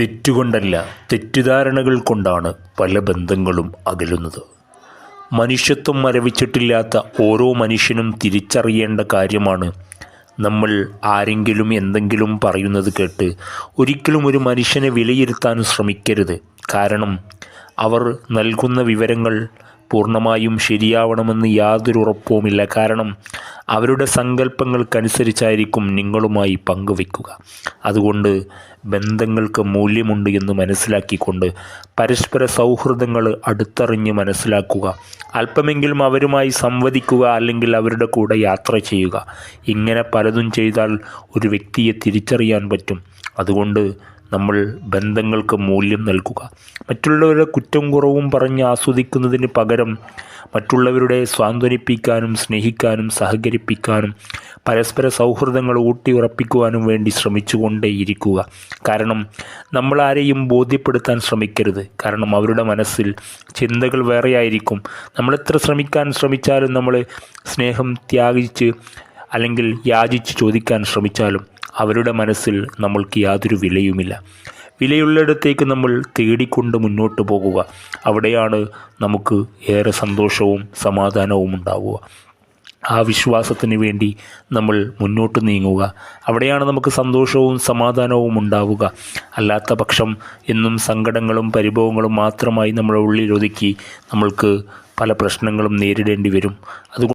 തെറ്റുകൊണ്ടല്ല തെറ്റിദ്ധാരണകൾ കൊണ്ടാണ് പല ബന്ധങ്ങളും അകലുന്നത്. മനുഷ്യത്വം മരവിച്ചിട്ടില്ലാത്ത ഓരോ മനുഷ്യനും തിരിച്ചറിയേണ്ട കാര്യമാണ് നമ്മൾ ആരെങ്കിലും എന്തെങ്കിലും പറയുന്നത് കേട്ട് ഒരിക്കലും ഒരു മനുഷ്യനെ വിലയിരുത്താൻ ശ്രമിക്കരുത്. കാരണം അവർ നൽകുന്ന വിവരങ്ങൾ പൂർണമായും ശരിയാവണമെന്ന് യാതൊരു ഉറപ്പുമില്ല. കാരണം അവരുടെ സങ്കല്പങ്ങൾക്കനുസരിച്ചായിരിക്കും നിങ്ങളുമായി പങ്കുവെക്കുക അതുകൊണ്ട് ബന്ധങ്ങൾക്ക് മൂല്യമുണ്ട് എന്ന് മനസ്സിലാക്കിക്കൊണ്ട് പരസ്പര സൗഹൃദങ്ങൾ അടുത്തറിഞ്ഞ് മനസ്സിലാക്കുക. അല്പമെങ്കിലും അവരുമായി സംവദിക്കുക അല്ലെങ്കിൽ അവരുടെ കൂടെ യാത്ര ചെയ്യുക. ഇങ്ങനെ പലതും ചെയ്താൽ ഒരു വ്യക്തിയെ തിരിച്ചറിയാൻ പറ്റും. അതുകൊണ്ട് നമ്മൾ ബന്ധങ്ങൾക്ക് മൂല്യം നൽകുക. മറ്റുള്ളവരുടെ കുറ്റം കുറവും പറഞ്ഞ് ആസ്വദിക്കുന്നതിന് പകരം മറ്റുള്ളവരുടെ സ്വാന്തനിപ്പിക്കാനും സ്നേഹിക്കാനും സഹകരിപ്പിക്കാനും പരസ്പര സൗഹൃദങ്ങൾ ഊട്ടിയുറപ്പിക്കുവാനും വേണ്ടി ശ്രമിച്ചുകൊണ്ടേയിരിക്കുക. കാരണം നമ്മൾ ആരെയും ബോധ്യപ്പെടുത്താൻ ശ്രമിക്കരുത്. കാരണം അവരുടെ മനസ്സിൽ ചിന്തകൾ വേറെയായിരിക്കും. നമ്മളെത്ര ശ്രമിക്കാൻ ശ്രമിച്ചാലും നമ്മൾ സ്നേഹം ത്യാഗിച്ച് അല്ലെങ്കിൽ യാചിച്ച് ചോദിക്കാൻ ശ്രമിച്ചാലും അവരുടെ മനസ്സിൽ നമ്മൾക്ക് യാതൊരു വിലയുമില്ല. വിലയുള്ളിടത്തേക്ക് നമ്മൾ തേടിക്കൊണ്ട് മുന്നോട്ട് പോകുക. അവിടെയാണ് നമുക്ക് ഏറെ സന്തോഷവും സമാധാനവും ഉണ്ടാവുക. ആ വിശ്വാസത്തിന് വേണ്ടി നമ്മൾ മുന്നോട്ട് നീങ്ങുക. അവിടെയാണ് നമുക്ക് സന്തോഷവും സമാധാനവും ഉണ്ടാവുക. അല്ലാത്ത പക്ഷം എന്നും സങ്കടങ്ങളും പരിഭവങ്ങളും മാത്രമായി നമ്മുടെ ഉള്ളിൽ ഒതുക്കി നമ്മൾക്ക് പല പ്രശ്നങ്ങളും നേരിടേണ്ടി വരും. അതുകൊണ്ട്